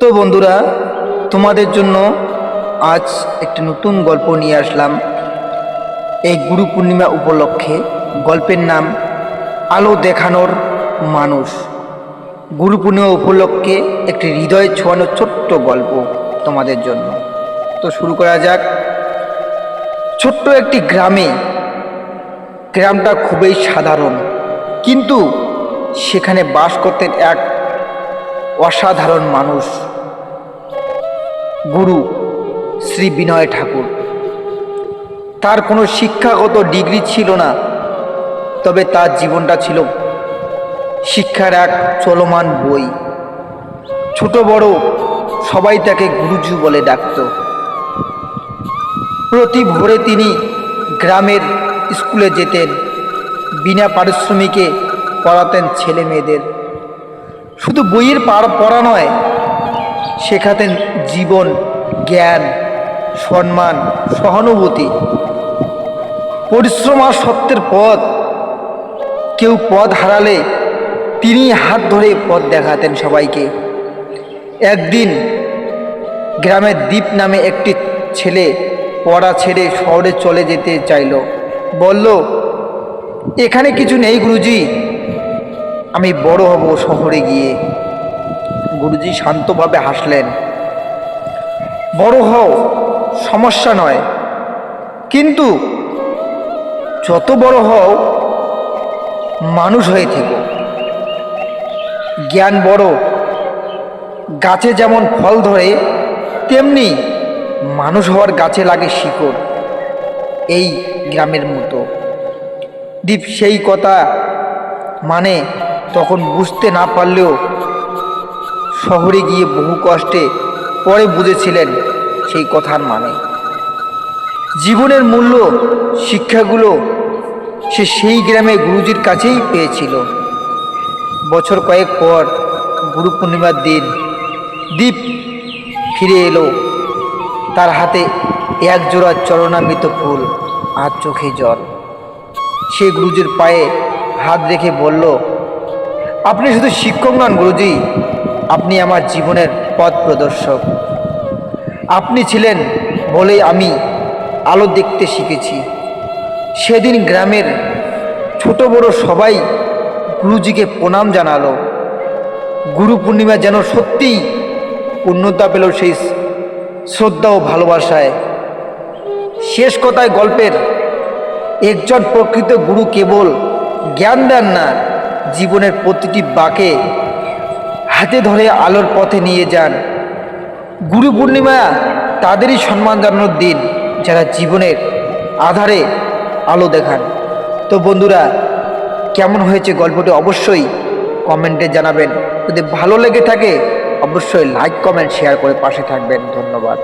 তো বন্ধুরা, তোমাদের জন্য আজ একটি নতুন গল্প নিয়ে আসলাম। এই গুরু পূর্ণিমা উপলক্ষে গল্পের নাম, আলো দেখানোর মানুষ। গুরু পূর্ণিমা উপলক্ষে একটি হৃদয় ছোঁয়ানো ছোট্ট গল্প তোমাদের জন্য। তো শুরু করা যাক। ছোট্ট একটি গ্রামে, গ্রামটা খুবই সাধারণ। কিন্তু সেখানে বাস করতেন এক অসাধারণ মানুষ। গুরু শ্রী বিনয় ঠাকুর। তার কোনো শিক্ষাগত ডিগ্রি ছিল না, তবে তার জীবনটা ছিল শিক্ষার এক চলমান বই। ছোট বড় সবাই তাকে গুরুজু বলে ডাকত। প্রতি ভোরে তিনি গ্রামের স্কুলে যেতেন, বিনা পারিশ্রমিকে পড়াতেন ছেলে মেয়েদের শুধু বইয়ের পার- পড়া নয়, শেখাতেন জীবন, জ্ঞান, সম্মান, সহানুভূতি। পরিশ্রম আর সত্যের পথ। কেউ পথ হারালে তিনি হাত ধরে পথ দেখাতেন সবাইকে। একদিন গ্রামের দ্বীপ নামে একটি ছেলে পড়া ছেড়ে শহরে চলে যেতে চাইল। বলল, এখানে কিছু নেই গুরুজি আমি বড় হব শহরে গিয়ে। গুরুজি শান্তভাবে হাসলেন, বড় হও, সমস্যা নয়। কিন্তু যত বড় হও, মানুষ হয়ে থেকো। জ্ঞান বড়, গাছে যেমন ফল ধরে, তেমনি মানুষ হওয়ার গাছে লাগে শিকড়। এই গ্রামের মতো। দীপ সেই কথা মানে তখন বুঝতে না পারলেও শহরে গিয়ে বহু কষ্টে পরে বুঝেছিলেন সেই কথার মানে। জীবনের মূল্য, শিক্ষাগুলো সে সেই গ্রামে গুরুজির কাছেই পেয়েছিল। বছর কয়েক পর গুরু পূর্ণিমার দিন দ্বীপ ফিরে এলো। তার হাতে এক জোড়া চরণামৃত ফুল আর চোখে জল। সে গুরুজির পায়ে হাত রেখে বলল আপনি শুধু শিক্ষক নন, গুরুজি। আপনি আমার জীবনের পথ প্রদর্শক। আপনি ছিলেন বলেই আমি আলো দেখতে শিখেছি। সেদিন গ্রামের ছোট বড় সবাই গুরুজিকে প্রণাম জানালো। গুরু পূর্ণিমা যেন সত্যিই পূর্ণতা পেল সেই শ্রদ্ধা ও ভালোবাসায়। শেষ কথায় গল্পের একজন প্রকৃত গুরু কেবল জ্ঞান দেন না জীবনের প্রতিটি বাঁকে হাতে ধরে আলোর পথে নিয়ে যান। গুরু পূর্ণিমা তাদেরই সম্মান জানানোর দিন, যারা জীবনের আধারে আলো দেখান। তো বন্ধুরা, কেমন হয়েছে গল্পটি অবশ্যই কমেন্টে জানাবেন। যদি ভালো লেগে থাকে, অবশ্যই লাইক, কমেন্ট, শেয়ার করে পাশে থাকবেন। ধন্যবাদ।